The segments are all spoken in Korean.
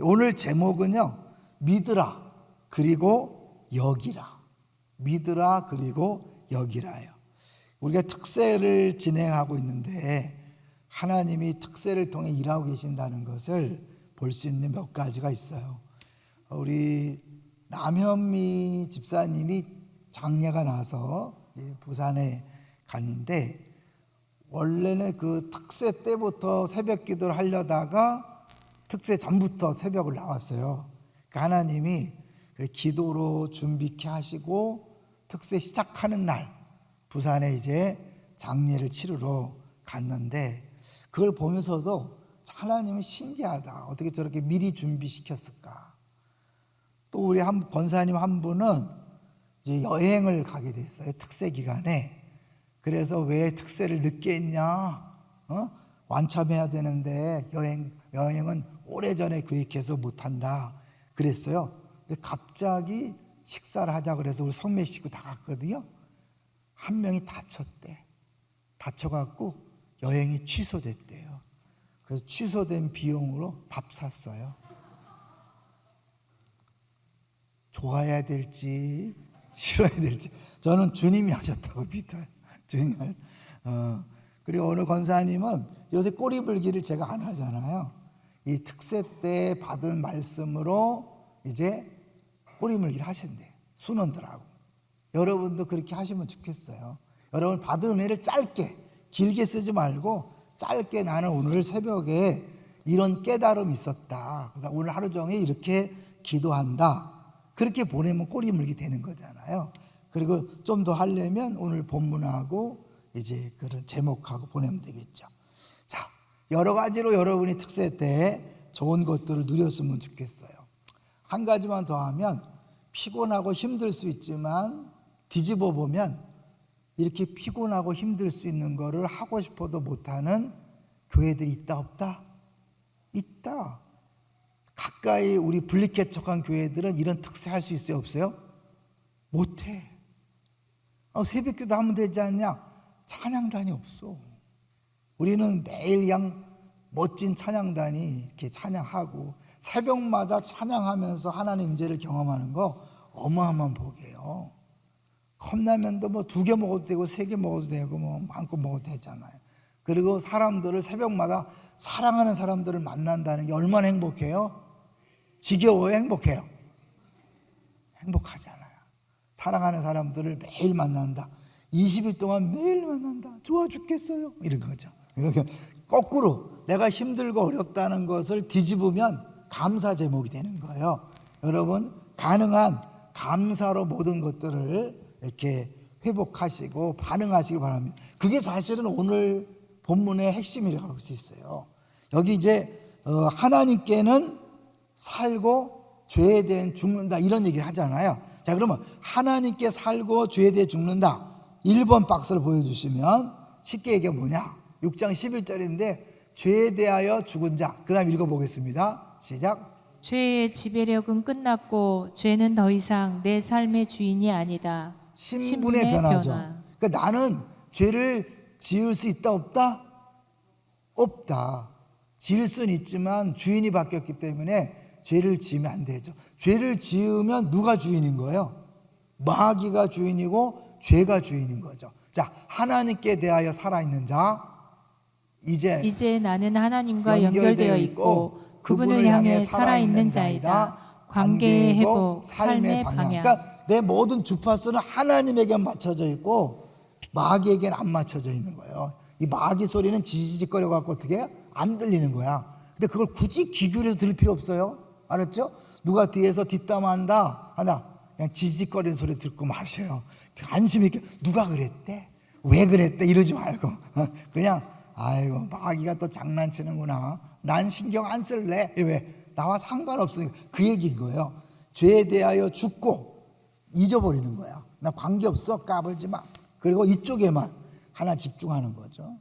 오늘 제목은요. 믿으라 그리고 여기라. 믿으라 그리고 여기라요. 우리가 특세를 진행하고 있는데 하나님이 특세를 통해 일하고 계신다는 것을 볼 수 있는 몇 가지가 있어요. 우리 남현미 집사님이 장례가 나서 부산에 갔는데 원래는 그 특세 때부터 새벽 기도를 하려다가 특세 전부터 새벽을 나왔어요. 그 하나님이 기도로 준비케 하시고 특세 시작하는 날 부산에 이제 장례를 치르러 갔는데 그걸 보면서도 하나님은 신기하다. 어떻게 저렇게 미리 준비시켰을까? 또 우리 한 권사님 한 분은 이제 여행을 가게 됐어요. 특세 기간에. 그래서 왜 특세를 늦게 했냐? 어? 완참해야 되는데 여행 여행은 오래전에 계획해서 못 한다. 그랬어요. 근데 갑자기 식사를 하자 그래서 우리 성매 식구 다 갔거든요. 한 명이 다쳤대. 다쳐갖고 여행이 취소됐대요. 그래서 취소된 비용으로 밥 샀어요. 좋아야 될지 싫어야 될지 저는 주님이 하셨다고 믿어요. 하셨- 어, 그리고 어느 권사님은 요새 꼬리불기를 제가 안 하잖아요. 이 특세 때 받은 말씀으로 이제 꼬리물기를 하신대 순원들하고 여러분도 그렇게 하시면 좋겠어요. 여러분 받은 은혜를 짧게 길게 쓰지 말고 짧게 나는 오늘 새벽에 이런 깨달음이 있었다. 그래서 오늘 하루 종일 이렇게 기도한다. 그렇게 보내면 꼬리 물기 되는 거잖아요. 그리고 좀 더 하려면 오늘 본문하고 이제 그런 제목하고 보내면 되겠죠. 자, 여러 가지로 여러분이 특세 때 좋은 것들을 누렸으면 좋겠어요. 한 가지만 더 하면 피곤하고 힘들 수 있지만 뒤집어 보면 이렇게 피곤하고 힘들 수 있는 거를 하고 싶어도 못하는 교회들이 있다 없다? 있다. 가까이 우리 분리개척한 교회들은 이런 특세 할 수 있어요 없어요? 못해. 아, 새벽기도 하면 되지 않냐? 찬양단이 없어. 우리는 매일 그냥 멋진 찬양단이 이렇게 찬양하고 새벽마다 찬양하면서 하나님 임재를 경험하는 거 어마어마한 복이에요. 컵라면도 뭐 두 개 먹어도 되고 세 개 먹어도 되고 뭐 많고 먹어도 되잖아요. 그리고 사람들을 새벽마다 사랑하는 사람들을 만난다는 게 얼마나 행복해요? 지겨워요? 행복해요? 행복하잖아요. 사랑하는 사람들을 매일 만난다. 20일 동안 매일 만난다. 좋아 죽겠어요. 이런 거죠. 이렇게 거꾸로 내가 힘들고 어렵다는 것을 뒤집으면 감사 제목이 되는 거예요. 여러분, 가능한 감사로 모든 것들을 이렇게 회복하시고 반응하시기 바랍니다. 그게 사실은 오늘 본문의 핵심이라고 할 수 있어요. 여기 이제 어, 하나님께는 살고 죄에 대해 죽는다 이런 얘기를 하잖아요. 자, 그러면 하나님께 살고 죄에 대해 죽는다. 1번 박스를 보여주시면 쉽게 얘기해 뭐냐? 6장 11절인데 죄에 대하여 죽은 자. 그 다음 읽어보겠습니다. 시작. 죄의 지배력은 끝났고 죄는 더 이상 내 삶의 주인이 아니다. 신분의 변화죠. 그러니까 나는 죄를 지을 수 있다 없다? 없다. 지을 수는 있지만 주인이 바뀌었기 때문에 죄를 지으면 안 되죠. 죄를 지으면 누가 주인인 거예요? 마귀가 주인이고 죄가 주인인 거죠. 자, 하나님께 대하여 살아있는 자, 이제 이제 나는 하나님과 연결되어 있고 그분을 향해 살아있는 자이다. 관계의 회복, 삶의 방향. 그러니까 내 모든 주파수는 하나님에게 맞춰져 있고 마귀에게는 안 맞춰져 있는 거예요. 이 마귀 소리는 지지직거려 갖고 어떻게 안 들리는 거야. 근데 그걸 굳이 귀결해서 들을 필요 없어요. 알았죠? 누가 뒤에서 뒷담한다 하나 그냥 지지직거리는 소리 듣고 마셔요. 안심 있게 누가 그랬대? 왜 그랬대? 이러지 말고 어, 그냥 아이고 마귀가 또 장난치는구나. 난 신경 안 쓸래. 왜? 나와 상관없으니까 그 얘기인 거예요. 죄에 대하여 죽고 잊어버리는 거야. 나 관계 없어 까불지 마. 그리고 이쪽에만 하나 집중하는 거죠.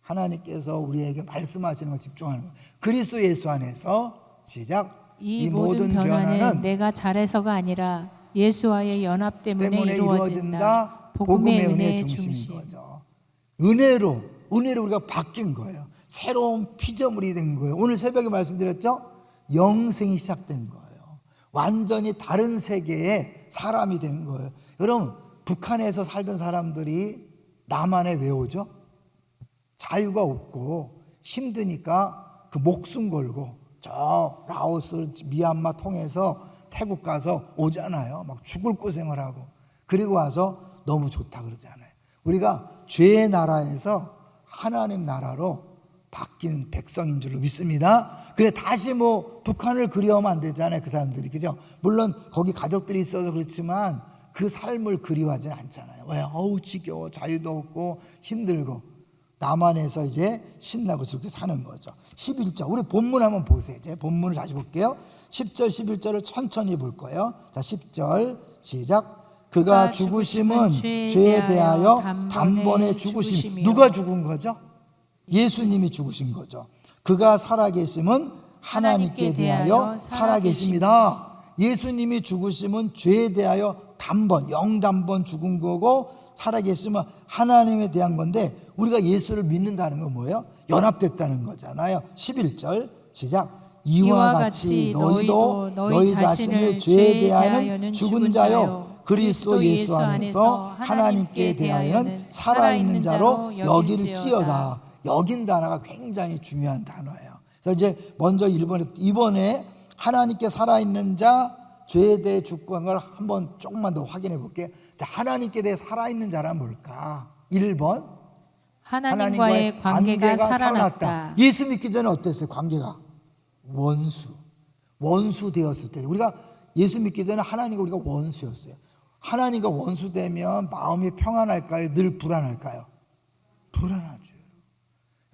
하나님께서 우리에게 말씀하시는 걸 집중하는 거예요. 그리스도 예수 안에서 시작. 이, 모든 변화는 내가 잘해서가 아니라 예수와의 연합 때문에, 때문에 이루어진다. 이루어진다. 복음의 은혜의 중심인 중심. 거죠. 은혜로 은혜로 우리가 바뀐 거예요. 새로운 피조물이 된 거예요. 오늘 새벽에 말씀드렸죠? 영생이 시작된 거예요. 완전히 다른 세계의 사람이 된 거예요. 여러분, 북한에서 살던 사람들이 남한에 왜 오죠? 자유가 없고 힘드니까 그 목숨 걸고 저 라오스, 미얀마 통해서 태국 가서 오잖아요. 막 죽을 고생을 하고 그리고 와서 너무 좋다 그러잖아요. 우리가 죄의 나라에서 하나님 나라로 바뀐 백성인 줄로 믿습니다. 근데 다시 뭐 북한을 그리워하면 안 되잖아요. 그 사람들이 그죠? 물론 거기 가족들이 있어서 그렇지만 그 삶을 그리워하진 않잖아요. 왜? 어우 지겨워 자유도 없고 힘들고 남한에서 이제 신나고 저렇게 사는 거죠. 11절. 우리 본문 한번 보세요. 이제 본문을 다시 볼게요. 10절, 11절을 천천히 볼 거예요. 자, 10절 시작. 그가 죽으심은 죄에 대하여 단번에 죽으심. 누가 죽은 거죠? 예수님이 죽으신 거죠. 그가 살아계심은 하나님께 대하여 살아계십니다. 예수님이 죽으심은 죄에 대하여 단번, 영단번 죽은 거고 살아계시면 하나님에 대한 건데 우리가 예수를 믿는다는 건 뭐예요? 연합됐다는 거잖아요. 11절 시작. 이와 같이 너희도 너희 자신을 죄에 대하여는 죽은 자요 그리스도 예수 안에서 하나님께 대하여는 살아있는 자로 여길지어다. 여긴 단어가 굉장히 중요한 단어예요. 그래서 이제 먼저 1번에 이번에 하나님께 살아있는 자 죄에 대해 죽고 한 걸 한번 조금만 더 확인해 볼게요. 자, 하나님께 대해 살아있는 자란 뭘까? 1번 하나님과의 관계가 살아났다. 예수 믿기 전에 어땠어요? 관계가 원수. 원수 되었을 때 우리가 예수 믿기 전에 하나님과 우리가 원수였어요. 하나님과 원수 되면 마음이 평안할까요? 늘 불안할까요? 불안하죠.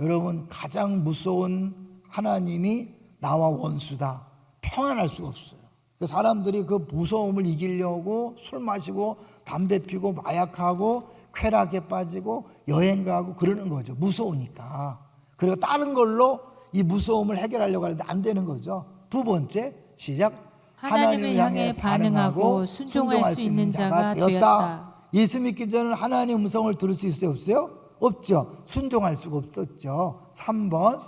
여러분 가장 무서운 하나님이 나와 원수다. 평안할 수가 없어요. 그 사람들이 그 무서움을 이기려고 술 마시고 담배 피고 마약하고 쾌락에 빠지고 여행 가고 그러는 거죠. 무서우니까. 그리고 다른 걸로 이 무서움을 해결하려고 하는데 안 되는 거죠. 두 번째 시작. 하나님을 향해 반응하고 순종할 수 있는 자가 되었다. 예수 믿기 전에 하나님의 음성을 들을 수 있어요? 없어요? 없죠. 순종할 수가 없었죠. 3번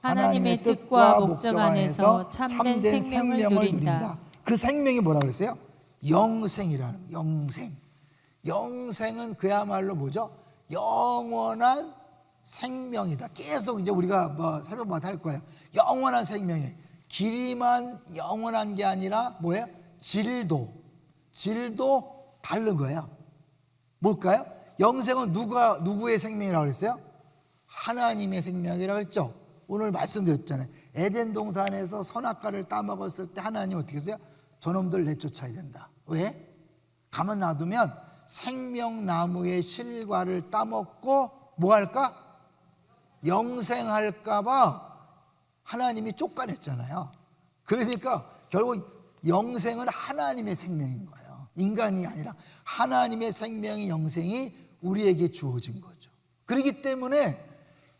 하나님의 뜻과 목적 안에서 참된 생명을 누린다. 그 생명이 뭐라 그랬어요? 영생이라는 거, 영생. 영생은 그야말로 뭐죠? 영원한 생명이다. 계속 이제 우리가 뭐 새벽마다 할 거예요. 영원한 생명이 길이만 영원한 게 아니라 뭐예요? 질도 질도 다른 거예요. 뭘까요? 영생은 누가 누구의 생명이라고 그랬어요? 하나님의 생명이라고 그랬죠. 오늘 말씀드렸잖아요. 에덴 동산에서 선악과를 따먹었을 때 하나님 어떻게 했어요? 저놈들 내쫓아야 된다. 왜? 가만 놔두면 생명나무의 실과를 따먹고 뭐 할까? 영생할까봐 하나님이 쫓아냈잖아요. 그러니까 결국 영생은 하나님의 생명인 거예요. 인간이 아니라 하나님의 생명이 영생이 우리에게 주어진 거죠. 그렇기 때문에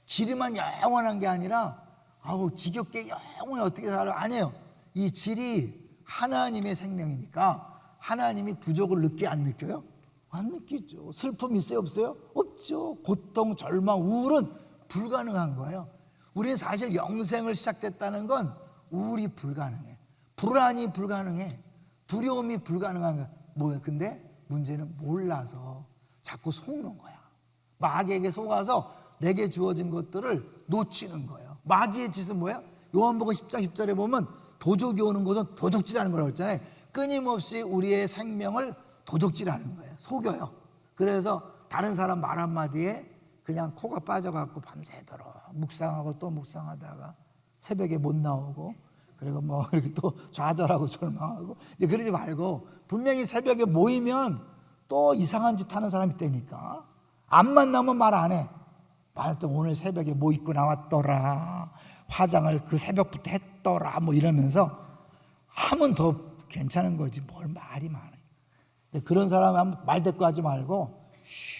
길이만 영원한 게 아니라 아우 지겹게 영원히 어떻게 살아 아니에요. 이 질이 하나님의 생명이니까 하나님이 부족을 느끼 안 느껴요? 안 느끼죠. 슬픔 있어요 없어요? 없죠. 고통, 절망, 우울은 불가능한 거예요. 우리는 사실 영생을 시작됐다는 건 우울이 불가능해. 불안이 불가능해. 두려움이 불가능한 거야. 뭐야? 근데 문제는 몰라서 자꾸 속는 거야. 마귀에게 속아서 내게 주어진 것들을 놓치는 거예요. 마귀의 짓은 뭐야? 요한복음 10장 10절에 보면 도적이 오는 것은 도적질하는 거라고 했잖아요. 끊임없이 우리의 생명을 도적질하는 거예요. 속여요. 그래서 다른 사람 말 한마디에 그냥 코가 빠져갖고 밤새도록 묵상하고 또 묵상하다가 새벽에 못 나오고 그리고 뭐 이렇게 또 좌절하고 절망하고 이제 그러지 말고 분명히 새벽에 모이면 또 이상한 짓 하는 사람이 있다니까 안 만나면 말 안 해. 말또 오늘 새벽에 뭐 입고 나왔더라. 화장을 그 새벽부터 했더라. 뭐 이러면서 하면 더 괜찮은 거지. 뭘 말이 많아. 근데 그런 사람 말 대꾸 하지 말고 쉬,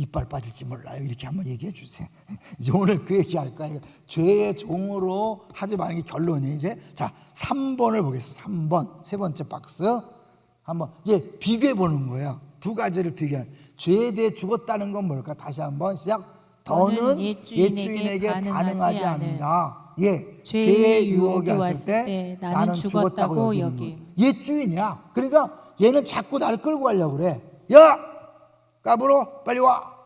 이빨 빠질지 몰라요. 이렇게 한번 얘기해 주세요. 이제 오늘 그 얘기 할 거예요. 죄의 종으로 하지 말는 게 결론이에요. 이제 자, 3번을 보겠습니다. 3번. 세 번째 박스. 한번 이제 비교해 보는 거예요. 두 가지를 비교해. 죄에 대해 죽었다는 건 뭘까? 다시 한번 시작. 더는 옛 옛주인에게, 주인에게 반응하지 반응하지 않는다. 예, 죄의 유혹이 왔을 때 때 나는 죽었다고 여기는. 거예요. 옛 주인이야. 그러니까 얘는 자꾸 나를 끌고 가려고 그래. 야, 까불어, 빨리 와.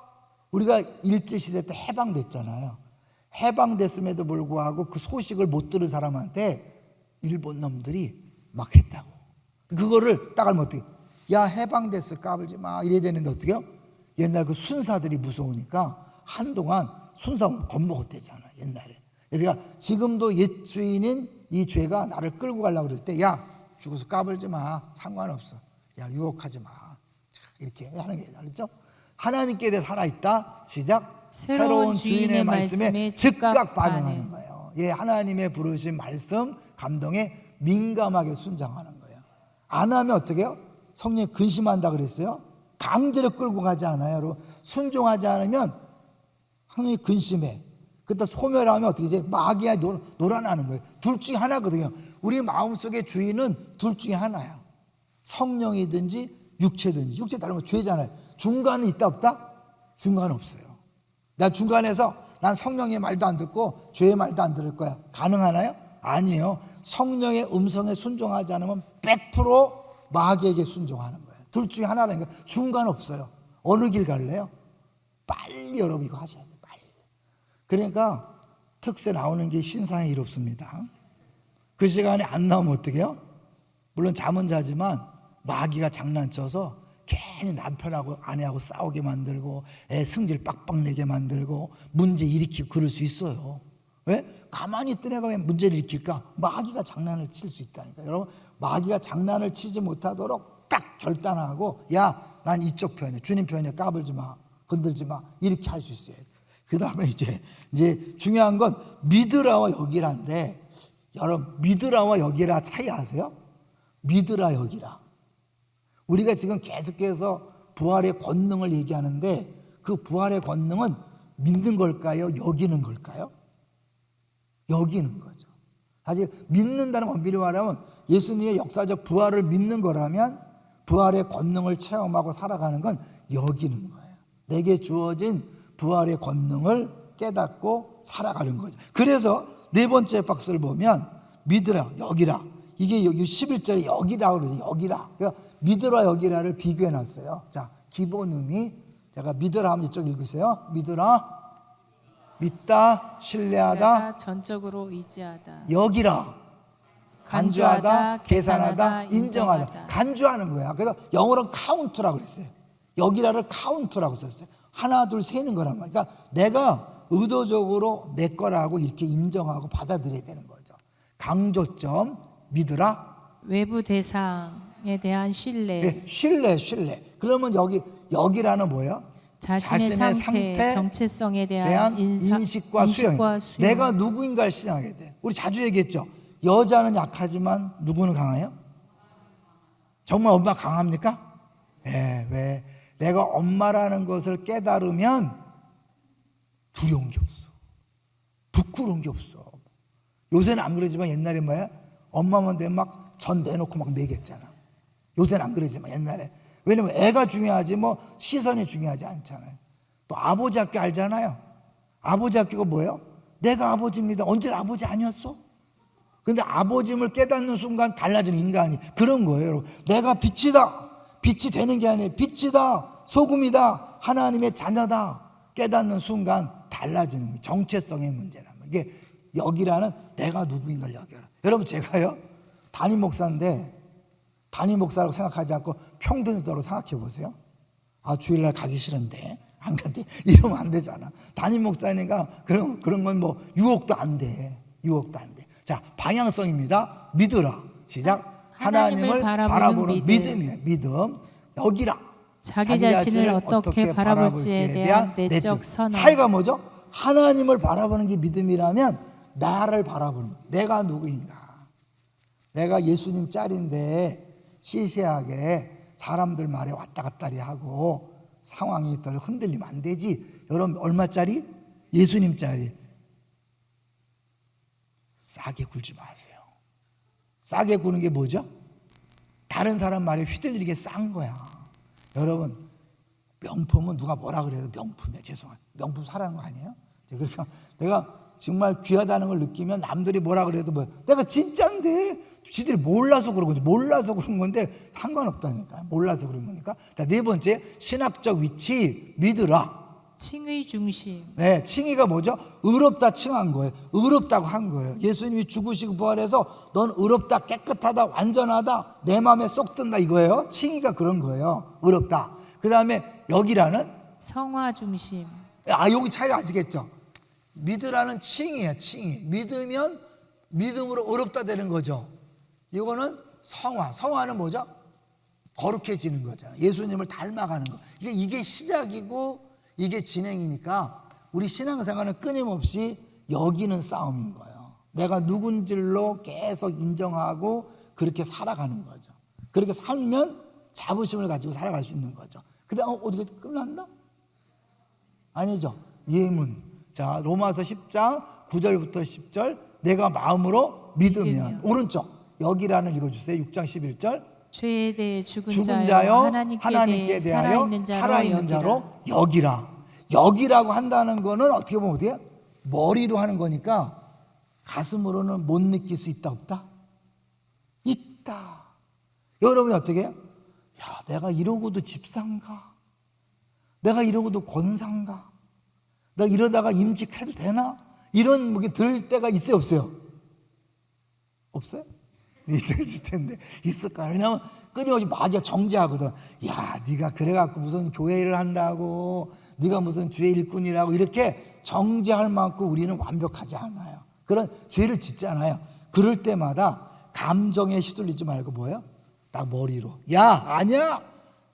우리가 일제 시대 때 해방됐잖아요. 해방됐음에도 불구하고 그 소식을 못 들은 사람한테 일본 놈들이 막 했다고. 그거를 딱 알면 어떻게? 야 해방됐어 까불지 마 이래야 되는데 어떻게요? 옛날 그 순사들이 무서우니까 한동안 순사 겁먹었대잖아 옛날에. 그러니까 지금도 옛 주인인 이 죄가 나를 끌고 가려고 그럴 때 야 죽어서 까불지 마 상관없어. 야 유혹하지 마. 자, 이렇게 하는 게 알죠? 하나님께 대해 살아있다. 시작. 새로운 주인의 말씀에 즉각 즉각 반응하는 반응. 거예요. 예, 하나님의 부르신 말씀, 감동에 민감하게 순장하는 거예요. 안 하면 어떻게 해요? 성령이 근심한다 그랬어요? 강제로 끌고 가지 않아요. 여러분. 순종하지 않으면 성령이 근심해. 그때 소멸하면 어떻게 이제 마귀야 놀, 놀아나는 거예요. 둘 중에 하나거든요. 우리 마음속의 주인은 둘 중에 하나야. 성령이든지 육체든지. 육체 다른 건 죄잖아요. 중간은 있다 없다? 중간은 없어요. 나 중간에서 난 성령의 말도 안 듣고 죄의 말도 안 들을 거야. 가능하나요? 아니에요. 성령의 음성에 순종하지 않으면 100% 마귀에게 순종하는 거예요. 둘 중에 하나라니까 중간 없어요. 어느 길 갈래요? 빨리 여러분 이거 하셔야 돼요. 빨리. 그러니까 특세 나오는 게 신상의 일 없습니다. 그 시간에 안 나오면 어떻게 해요? 물론 잠은 자지만 마귀가 장난쳐서 괜히 남편하고 아내하고 싸우게 만들고 애 승질 빡빡 내게 만들고 문제 일으키고 그럴 수 있어요. 왜? 가만히 있던 애가 왜 문제를 일으킬까? 마귀가 장난을 칠 수 있다니까. 여러분 마귀가 장난을 치지 못하도록 딱 결단하고 야 난 이쪽 편이야. 주님 편이야. 까불지 마. 건들지 마. 이렇게 할 수 있어요. 그 다음에 이제 이제 중요한 건 믿으라와 여기라인데 여러분 믿으라와 여기라 차이 아세요? 믿으라 여기라. 우리가 지금 계속해서 부활의 권능을 얘기하는데 그 부활의 권능은 믿는 걸까요? 여기는 걸까요? 여기는 거죠. 사실 믿는다는 원비리 말하면 예수님의 역사적 부활을 믿는 거라면 부활의 권능을 체험하고 살아가는 건 여기는 거예요. 내게 주어진 부활의 권능을 깨닫고 살아가는 거죠. 그래서 네 번째 박스를 보면 믿으라 여기라 이게 여기 11절에 여기라 그러죠. 여기라. 그러니까 믿으라 여기라를 비교해 놨어요. 자, 기본 의미 제가 믿으라 하면 이쪽 읽으세요. 믿으라 믿다 신뢰하다 전적으로 의지하다. 여기라 간주하다 간주하다, 계산하다 인정하다 인정하다. 간주하는 거야 그래서 영어로는 카운트라고 그랬어요 여기라를 카운트라고 썼어요 하나 둘 세는 거란 말이야 그러니까 내가 의도적으로 내 거라고 이렇게 인정하고 받아들여야 되는 거죠 강조점 믿으라 외부 대상에 대한 신뢰, 예, 신뢰 신뢰 그러면 여기 여기라는 뭐예요 자신의, 상태, 정체성에 대한, 대한 인사, 인식과, 수용. 인식과 수용. 내가 누구인가를 신앙하게 돼. 우리 자주 얘기했죠. 여자는 약하지만 누구는 강해요? 정말 엄마 강합니까? 예, 왜? 내가 엄마라는 것을 깨달으면 두려운 게 없어. 부끄러운 게 없어. 요새는 안 그러지만 옛날에 뭐야? 엄마만 되면 막전 내놓고 막 매겼잖아. 요새는 안 그러지만 옛날에. 왜냐면 애가 중요하지 뭐 시선이 중요하지 않잖아요. 또 아버지 학교 알잖아요. 아버지 학교가 뭐예요? 내가 아버지입니다. 언제나 아버지 아니었어? 근데 아버짐을 깨닫는 순간 달라지는 인간이 그런 거예요. 여러분. 내가 빛이다. 빛이 되는 게 아니에요. 빛이다. 소금이다. 하나님의 자녀다. 깨닫는 순간 달라지는 거예요. 정체성의 말이에요. 이게 여기라는 내가 누구인가를 여겨라. 여러분 제가요. 담임 목사인데 담임 목사라고 생각하지 않고 평등도로 생각해 보세요. 아 주일날 가기 싫은데 안 간대 이러면 안 되잖아. 담임 목사니까 그런 그런 건 뭐 유혹도 안 돼. 유혹도 안 돼. 자 방향성입니다. 믿으라. 시작. 하나님을, 하나님을 바라보는 바라보는 믿음. 믿음이에요. 믿음. 여기라. 자기 자신을 어떻게 바라볼지에 대한 내적 선언. 차이가 뭐죠? 하나님을 바라보는 게 믿음이라면 나를 바라보는. 내가 누구인가? 내가 예수님 짤인데 시시하게 사람들 말에 왔다 갔다리 하고 상황이 더 흔들리면 안 되지. 여러분 얼마짜리? 예수님 짤이. 싸게 굴지 마세요. 싸게 구는 게 뭐죠? 다른 사람 말에 휘둘리게 싼 거야. 여러분 명품은 누가 뭐라 그래도 명품이야. 죄송한. 명품 사라는 거 아니에요? 그러니까 내가 정말 귀하다는 걸 느끼면 남들이 뭐라 그래도 뭐 내가 진짜인데 지들이 몰라서 그런 거지. 몰라서 그런 건데 상관없다니까. 몰라서 그런 거니까. 자, 네 번째 신학적 위치 믿으라. 칭의 중심, 네, 칭의가 뭐죠? 의롭다 칭한 거예요. 의롭다고 한 거예요. 예수님이 죽으시고 부활해서 넌 의롭다, 깨끗하다, 완전하다, 내 마음에 쏙 든다 이거예요. 칭의가 그런 거예요. 의롭다. 그 다음에 여기라는 성화 중심, 아 여기 차이 아시겠죠? 믿으라는 칭이에요. 칭이 믿으면 믿음으로 의롭다 되는 거죠. 이거는 성화. 성화는 뭐죠? 거룩해지는 거잖아요. 예수님을 닮아가는 거. 이게 이게 시작이고 이게 진행이니까 우리 신앙생활은 끊임없이 여기는 싸움인 거예요. 내가 누군지로 계속 인정하고 그렇게 살아가는 거죠. 그렇게 살면 자부심을 가지고 살아갈 수 있는 거죠. 근데 어, 어떻게 끝났나? 아니죠. 예문. 자, 로마서 10장 9절부터 10절. 내가 마음으로 믿으면. 오른쪽. 여기라는 읽어 주세요. 6장 11절. 죄에 대해 죽은, 죽은 자요, 하나님께, 하나님께 대하여 살아 있는 자로, 살아있는 자로 여기라. 여기라. 여기라고 한다는 거는 어떻게 보면 어디야? 머리로 하는 거니까 가슴으로는 못 느낄 수 있다 없다? 있다. 여러분이 어떻게 해요? 야, 내가 이러고도 집사인가? 내가 이러고도 권사인가? 내가 이러다가 임직해도 되나? 이런 뭐게 들 때가 있어요, 없어요? 없어요? 있을 텐데 있을까? 왜냐면 끊임없이 맞아 정죄하거든. 야, 네가 그래갖고 무슨 교회를 한다고, 네가 무슨 주의 일꾼이라고 이렇게 정죄할 만큼 우리는 완벽하지 않아요. 그런 죄를 짓잖아요. 그럴 때마다 감정에 휘둘리지 말고 뭐예요? 딱 머리로. 야, 아니야.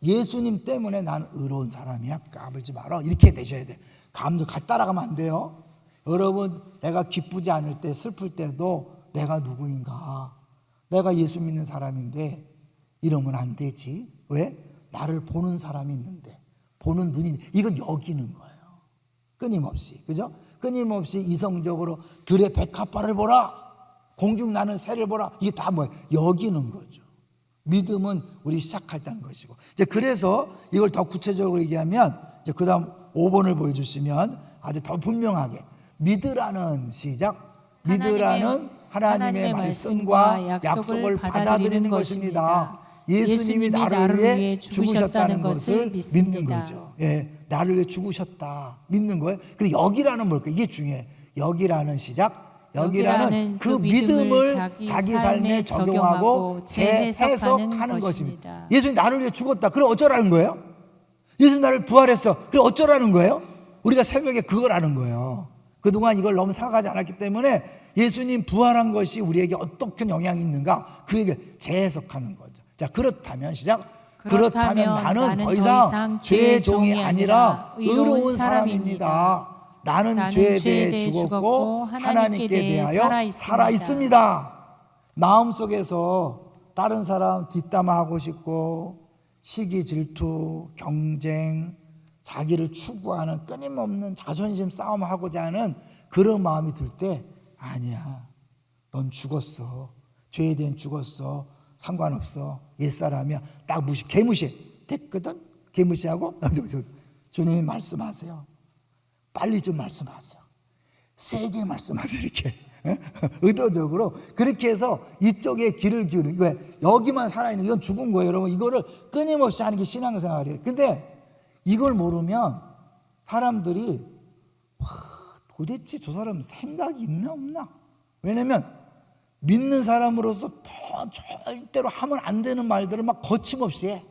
예수님 때문에 난 의로운 사람이야. 까불지 마라. 이렇게 되셔야 돼. 감정 같이 따라가면 안 돼요. 여러분, 내가 기쁘지 않을 때, 슬플 때도 내가 누구인가? 내가 예수 믿는 사람인데 이러면 안 되지. 왜? 나를 보는 사람이 있는데 보는 눈이 이건 여기는 거예요. 끊임없이 그죠? 끊임없이 이성적으로 들의 백합화를 보라. 공중 나는 새를 보라. 이게 다 뭐예요? 여기는 거죠. 믿음은 우리 시작할 때는 것이고. 이제 그래서 이걸 더 구체적으로 얘기하면 이제 그다음 5번을 보여주시면 아주 더 분명하게 믿으라는 시작. 믿으라는 하나님의, 하나님의 말씀과 약속을 받아들이는 것입니다. 예수님이 나를 위해 죽으셨다는 것을 믿는. 거죠. 예, 나를 위해 죽으셨다 믿는 거예요. 근데 여기라는 뭘까? 이게 중요해. 여기라는 시작. 여기라는 그그 믿음을 자기 삶에 적용하고 재해석하는. 것입니다. 예수님 나를 위해 죽었다. 그럼 어쩌라는 거예요? 예수님 나를 부활했어. 그럼 어쩌라는 거예요? 우리가 새벽에 그걸 아는 거예요. 그동안 이걸 너무 생각하지 않았기 때문에 예수님 부활한 것이 우리에게 어떻게 영향이 있는가 그 얘기를 재해석하는 거죠. 자, 그렇다면 시작. 그렇다면, 그렇다면 나는, 나는 더더 이상 이상 죄의 종이 아니라 의로운 사람입니다. 사람입니다. 나는, 나는 죄에 대해 죽었고 하나님께 하나님께 대하여 살아 있습니다. 마음속에서 다른 사람 뒷담화하고 싶고 시기 질투 경쟁 자기를 추구하는 끊임없는 자존심 싸움하고자 하는 그런 마음이 들 때 아니야. 넌 죽었어. 죄에 대한 죽었어. 상관없어. 옛사람이야. 딱 무시 개무시. 됐거든. 개무시하고 주님이 말씀하세요. 빨리 좀 말씀하세요. 세게 말씀하세요 이렇게. 예? 의도적으로 그렇게 해서 이쪽에 귀를 기울이는 왜 여기만 살아있는 이건 죽은 거예요 여러분. 이거를 끊임없이 하는 게 신앙생활이에요. 근데 이걸 모르면 사람들이 와, 도대체 저 사람 생각이 있나 없나? 왜냐면 믿는 사람으로서 더 절대로 하면 안 되는 말들을 막 거침없이 해.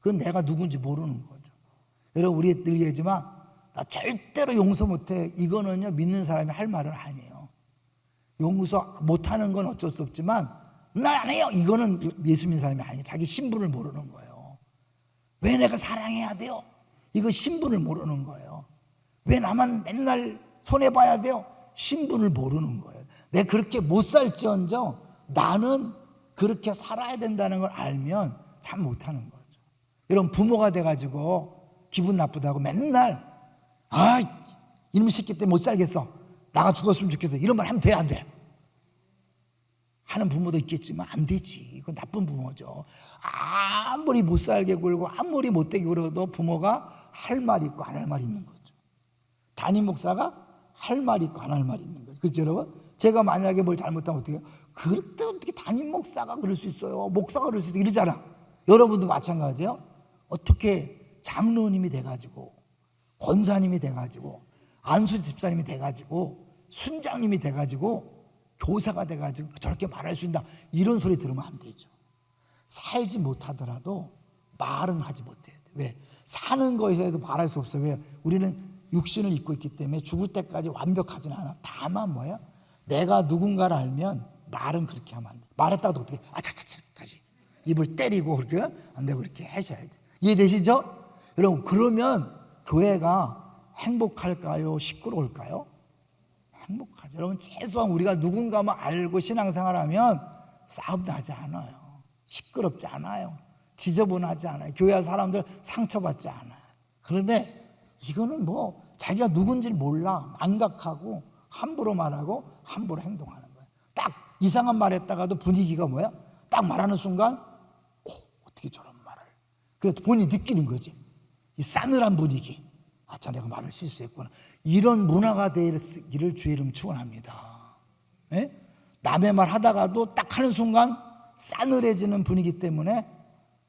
그건 내가 누군지 모르는 거죠. 여러분 우리 늘 얘기하지만 나 절대로 용서 못해. 이거는요 믿는 사람이 할 말은 아니에요. 용서 못하는 건 어쩔 수 없지만 나 안 해요. 이거는 예수 믿는 사람이 아니에요. 자기 신분을 모르는 거예요. 왜 내가 사랑해야 돼요? 이거 신분을 모르는 거예요. 왜 나만 맨날 손해 봐야 돼요? 신분을 모르는 거예요. 내가 그렇게 못 살지언정 나는 그렇게 살아야 된다는 걸 알면 참 못하는 거죠. 여러분 부모가 돼가지고 기분 나쁘다고 맨날 아, 이놈의 새끼 때문에 못 살겠어. 나가 죽었으면 좋겠어. 이런 말 하면 돼, 안 돼? 하는 부모도 있겠지만 안 되지. 이건 나쁜 부모죠. 아무리 못 살게 굴고 아무리 못되게 굴어도 부모가 할 말 있고 안 할 말 있는 거죠. 담임 목사가 할 말 있고 안 할 말 있는 거죠. 그렇죠, 여러분? 제가 만약에 뭘 잘못하면 어떻게 해요? 그때 어떻게 담임 목사가 그럴 수 있어요? 목사가 그럴 수 있어요? 이러잖아. 여러분도 마찬가지예요. 어떻게 장로님이 돼가지고 권사님이 돼가지고 안수 집사님이 돼가지고 순장님이 돼가지고 교사가 돼가지고 저렇게 말할 수 있다 이런 소리 들으면 안 되죠. 살지 못하더라도 말은 하지 못해야 돼. 왜? 사는 것에도 말할 수 없어. 왜? 우리는 육신을 입고 있기 때문에 죽을 때까지 완벽하진 않아. 다만 뭐야? 내가 누군가를 알면 말은 그렇게 하면 안 돼. 말했다가도 어떻게? 아차차차 다시 입을 때리고 그렇게 안 되고 그렇게 하셔야지. 이해되시죠? 여러분 그러면 교회가 행복할까요? 시끄러울까요? 행복하죠. 여러분 최소한 우리가 누군가만 알고 신앙생활 하면 싸움 나지 않아요. 시끄럽지 않아요. 지저분하지 않아요. 교회 사람들 상처받지 않아요. 그런데 이거는 뭐 자기가 누군지 몰라 망각하고 함부로 말하고 함부로 행동하는 거예요. 딱 이상한 말 했다가도 분위기가 뭐야? 딱 말하는 순간 오, 어떻게 저런 말을 그래서 본인이 느끼는 거지. 이 싸늘한 분위기. 아차 내가 말을 실수했구나. 이런 문화가 되기를 주의 이름 축원합니다. 예? 남의 말 하다가도 딱 하는 순간 싸늘해지는 분위기 때문에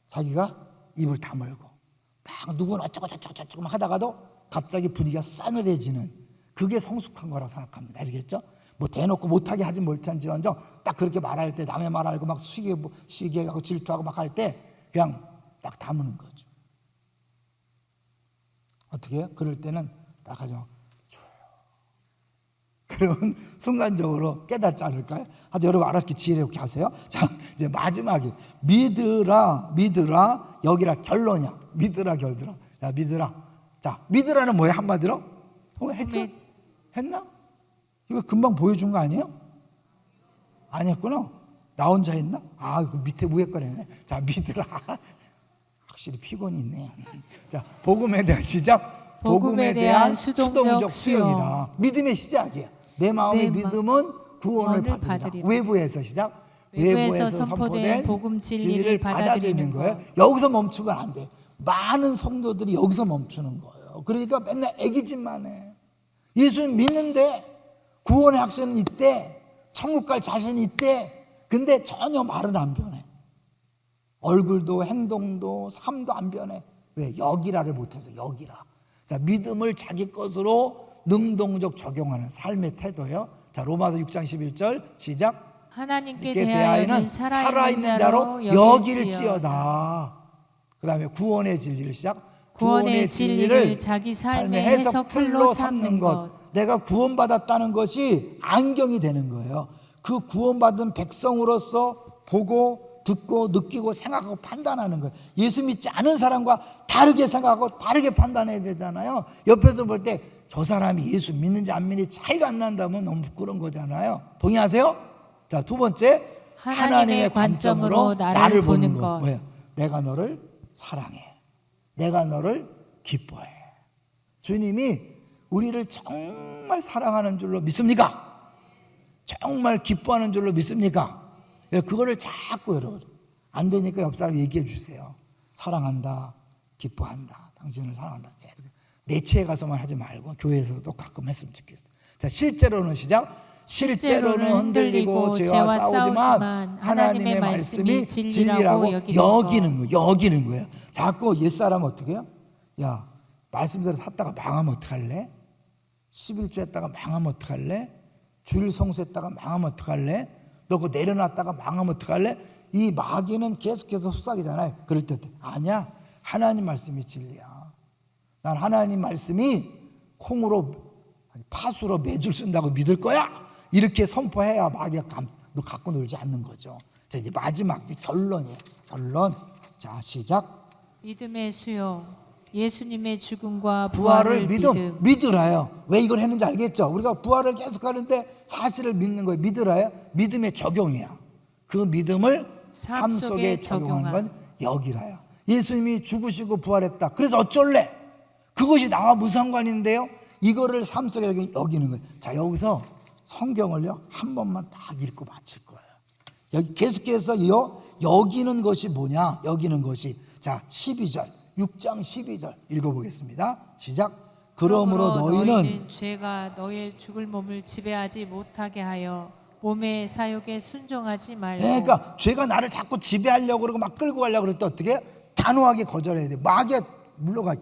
자기가 입을 다물고 막 누구는 어쩌고 저쩌고 저쩌고 막 하다가도 갑자기 분위기가 싸늘해지는 그게 성숙한 거라고 생각합니다. 아시겠죠? 뭐 대놓고 못하게 하진 못한지언정 딱 그렇게 말할 때 남의 말 알고 막 시기 시기하고 질투하고 막 할 때 그냥 딱 다무는 거죠. 어떻게 해요? 그럴 때는 딱 하죠. 그러면 순간적으로 깨닫지 않을까요? 하여튼 여러분 알았기 지혜롭게 하세요. 자, 이제 마지막에 믿으라, 믿으라, 여기라 결론이야. 믿으라, 결들아. 자, 믿으라. 자, 믿으라는 뭐야, 한마디로? 어, 했죠? 믿- 했나? 이거 금방 보여준 거 아니에요? 안 했구나. 나 혼자 했나? 아, 그 밑에 위에 거네. 자, 믿으라. 확실히 피곤이 있네요. 자, 복음에 대한 시작. 복음에 대한 수동적 수용이다. 믿음의 시작이야. 내 마음의 내 마- 믿음은 구원을 받으리라. 받으리라. 외부에서 시작. 외부에서 선포된 복음 진리를 받아들이는 거예요. 것. 여기서 멈추면 안 돼. 많은 성도들이 여기서 멈추는 거예요. 그러니까 맨날 애기짓만 해. 예수님 믿는데 구원의 확신은 있대. 천국 갈 자신이 있대. 근데 전혀 말은 안 변해. 얼굴도 행동도 삶도 안 변해. 왜? 여기라를 못해서 여기라. 자, 믿음을 자기 것으로 능동적 적용하는 삶의 태도요. 자, 로마서 6장 11절 시작. 하나님께 대하여는 살아있는, 자로 여길지어다. 그 다음에 구원의 진리를 시작. 구원의 진리를 자기 삶의 해석틀로 삼는 것. 내가 구원받았다는 것이 안경이 되는 거예요. 그 구원받은 백성으로서 보고 듣고 느끼고 생각하고 판단하는 거예요. 예수 믿지 않은 사람과 다르게 생각하고 다르게 판단해야 되잖아요. 옆에서 볼 때 저 사람이 예수 믿는지 안 믿는지 차이가 안 난다면 너무 부끄러운 거잖아요. 동의하세요? 자, 두 번째 하나님의 관점으로 나를 보는 것. 왜요? 내가 너를 사랑해. 내가 너를 기뻐해. 주님이 우리를 정말 사랑하는 줄로 믿습니까? 정말 기뻐하는 줄로 믿습니까? 예, 그거를 자꾸 여러분 안 되니까 옆 사람 얘기해 주세요. 사랑한다, 기뻐한다, 당신을 사랑한다. 내치에 가서만 하지 말고 교회에서도 가끔 했으면 좋겠어요. 자, 실제로는 시작. 실제로는 흔들리고 죄와 싸우지만 하나님의 말씀이 진리라고 여기는 거예요. 여기는 거예요. 자꾸 옛사람 어떻게 해요? 야, 말씀대로 샀다가 망하면 어떡할래? 11조 했다가 망하면 어떡할래? 주일 성수했다가 망하면 어떡할래? 너 그거 내려놨다가 망하면 어떡할래? 이 마귀는 계속해서 속삭이잖아요. 그럴 때 아니야. 하나님 말씀이 진리야. 난 하나님 말씀이 콩으로 파수로 매줄 쓴다고 믿을 거야. 이렇게 선포해야 마귀가 감, 너 갖고 놀지 않는 거죠. 자 이제 마지막 이제 결론이에요. 결론. 자 시작. 믿음의 수요 예수님의 죽음과 부활을 부활을 믿음, 믿으라요. 왜 이걸 했는지 알겠죠? 우리가 부활을 계속 하는데 사실을 믿는 거예요. 믿으라요. 믿음의 적용이야. 그 믿음을 삶삶 속에 적용한. 건 여기라요. 예수님이 죽으시고 부활했다. 그래서 어쩔래? 그것이 나와 무슨 상관인데요? 이거를 삶 속에 여기- 여기는 거예요. 자, 여기서 성경을요, 한 번만 딱 읽고 마칠 거예요. 여기 계속해서 여, 여기는 것이 뭐냐? 여기는 것이 자 12절 6장 12절 읽어보겠습니다. 시작. 그러므로 너희는 죄가 너의 죽을 몸을 지배하지 못하게 하여 몸의 사욕에 순종하지 말고 네, 그러니까 죄가 나를 자꾸 지배하려고 그러고 막 끌고 가려고 그럴 때 어떻게 단호하게 거절해야 돼. 막에 물러가.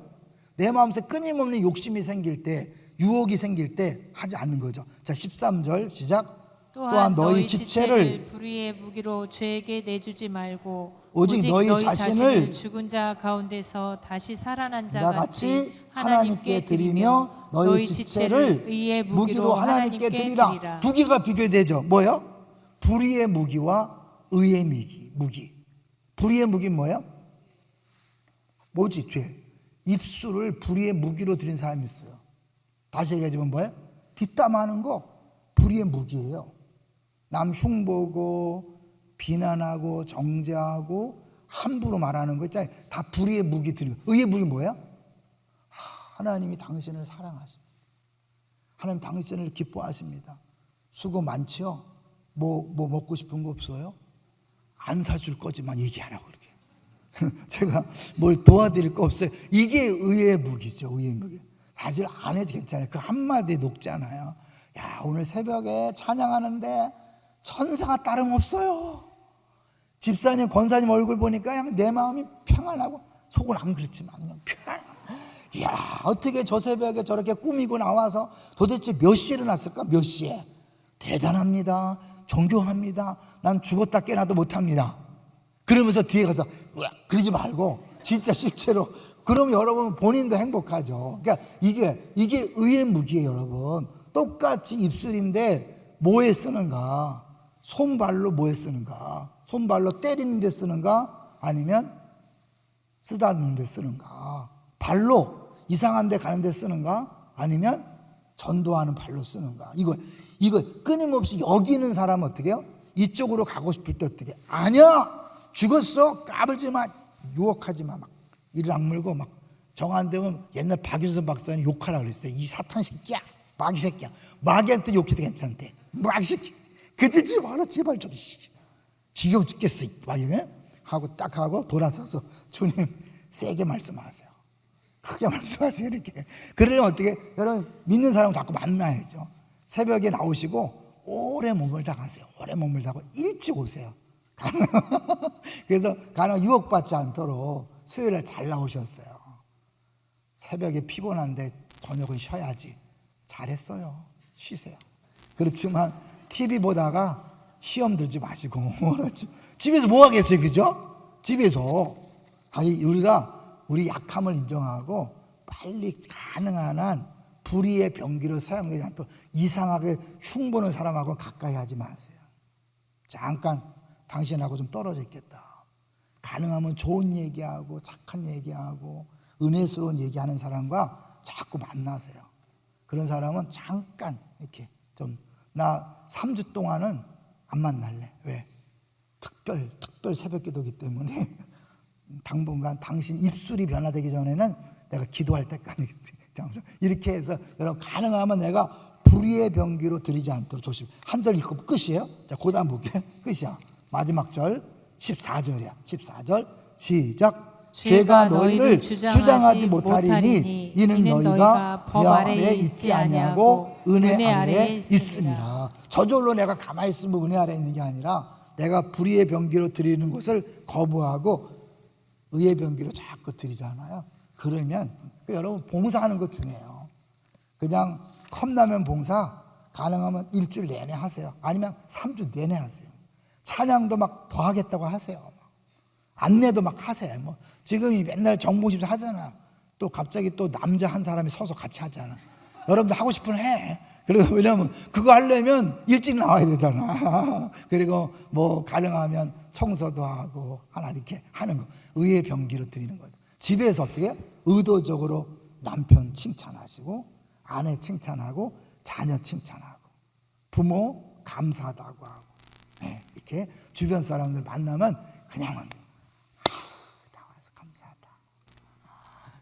내 마음속에 끊임없는 욕심이 생길 때, 유혹이 생길 때 하지 않는 거죠. 자, 13절 시작. 또한 너희 지체를 불의의 무기로 죄에게 내주지 말고 오직 너희 자신을 죽은 자 가운데서 다시 살아난 자자 같이 하나님께 드리며 너희 지체를 의의 무기로 하나님께 드리라. 두 개가 비교되죠. 뭐요? 불의의 무기와 의의 무기. 무기. 불의의 무기 뭐예요? 뭐지? 죄. 입술을 불의의 무기로 드린 사람이 있어요. 다시 얘기하자면 뭐예요? 뒷담하는 거 불의의 무기예요. 남 흉보고 비난하고 정죄하고 함부로 말하는 거 있잖아요. 다 불의의 무기 드리고 의의 무기 뭐예요? 하나님이 당신을 사랑하십니다. 하나님 당신을 기뻐하십니다. 수고 많지요? 뭐, 뭐 먹고 싶은 거 없어요? 안 사줄 거지만 얘기하라고 그렇게. 제가 뭘 도와드릴 거 없어요. 이게 의의 무기죠. 의의 무기. 사실 안 해도 괜찮아요. 그 한마디에 녹잖아요. 야, 오늘 새벽에 찬양하는데 천사가 따름없어요. 집사님, 권사님 얼굴 보니까 내 마음이 평안하고 속은 안 그렇지만 그냥 평안. 이야, 어떻게 저 새벽에 저렇게 꾸미고 나와서 도대체 몇 시에 일어났을까? 몇 시에? 대단합니다. 존경합니다. 난 죽었다 깨나도 못합니다. 그러면서 뒤에 가서 으악, 그러지 말고 진짜 실제로 그럼 여러분 본인도 행복하죠. 그러니까 이게 이게 의의 무기예요, 여러분. 똑같이 입술인데 뭐에 쓰는가? 손발로 뭐에 쓰는가? 손발로 때리는 데 쓰는가? 아니면 쓰다듬는 데 쓰는가? 발로 이상한 데 가는 데 쓰는가? 아니면 전도하는 발로 쓰는가? 이거 이거 끊임없이 여기는 사람은 어떻게 해요? 이쪽으로 가고 싶을 때 어떻게? 해? 아니야. 죽었어. 까불지 마. 유혹하지 마. 막 이를 악물고 막 정안 되면 옛날 박유선 박사님 욕하라 그랬어요. 이 사탄 새끼야. 마귀 새끼야. 마귀한테 욕해도 괜찮대. 마귀 새끼. 그들지 마라 제발 좀. 씨. 지겨워 죽겠어. 막 이래 하고 딱 하고 돌아서서 주님 세게 말씀하세요. 크게 말씀하세요 이렇게. 그러려면 어떻게 여러분 믿는 사람 자꾸 만나야죠. 새벽에 나오시고 오래 머물다 가세요. 오래 머물다고 일찍 오세요. 그래서 가능 유혹받지 않도록 수요일에 잘 나오셨어요. 새벽에 피곤한데 저녁은 쉬어야지. 잘했어요. 쉬세요. 그렇지만 TV 보다가 시험 들지 마시고 그렇지. 집에서 뭐 하겠어요, 그죠? 집에서 다시 우리가 우리 약함을 인정하고 빨리 가능한 한 불의의 병기로 사용되지 않도록 이상하게 흉보는 사람하고 가까이 하지 마세요. 잠깐 당신하고 좀 떨어져 있겠다. 가능하면 좋은 얘기하고 착한 얘기하고 은혜스러운 얘기하는 사람과 자꾸 만나세요. 그런 사람은 잠깐 이렇게 좀 나 3주 동안은 안 만날래. 왜? 특별 특별 새벽 기도기 때문에 당분간 당신 입술이 변화되기 전에는 내가 기도할 때까지 이렇게 해서 여러분 가능하면 내가 불의의 병기로 드리지 않도록 조심. 한 절 읽고 끝이에요. 자, 그 다음 볼게요. 끝이야. 마지막 절 14절이야. 14절 시작. 죄가 너희를 주장하지 못하리니 이는 너희가 법 아래에 있지 아니하고 은혜 아래에 있습니다. 저절로 내가 가만히 있으면 은혜 아래에 있는 게 아니라 내가 불의의 병기로 드리는 것을 거부하고 의의 병기로 자꾸 드리잖아요. 그러면 그 여러분 봉사하는 것 중요해요. 그냥 컵라면 봉사 가능하면 일주일 내내 하세요. 아니면 3주 내내 하세요. 찬양도 막 더 하겠다고 하세요. 안내도 막 하세요. 뭐 지금이 맨날 정봉집 하잖아. 또 갑자기 또 남자 한 사람이 서서 같이 하잖아. 여러분들 하고 싶으면 해. 그리고 왜냐면 그거 하려면 일찍 나와야 되잖아. 그리고 뭐 가능하면 청소도 하고 하나 이렇게 하는 거. 의의 병기로 드리는 거죠. 집에서 어떻게 의도적으로 남편 칭찬하시고 아내 칭찬하고 자녀 칭찬하고 부모 감사하다고 하고 네, 이렇게 주변 사람들 만나면 그냥은 아, 나와서 감사하다.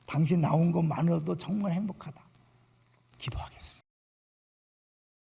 당신 나온 것만으로도 정말 행복하다. 기도하겠습니다.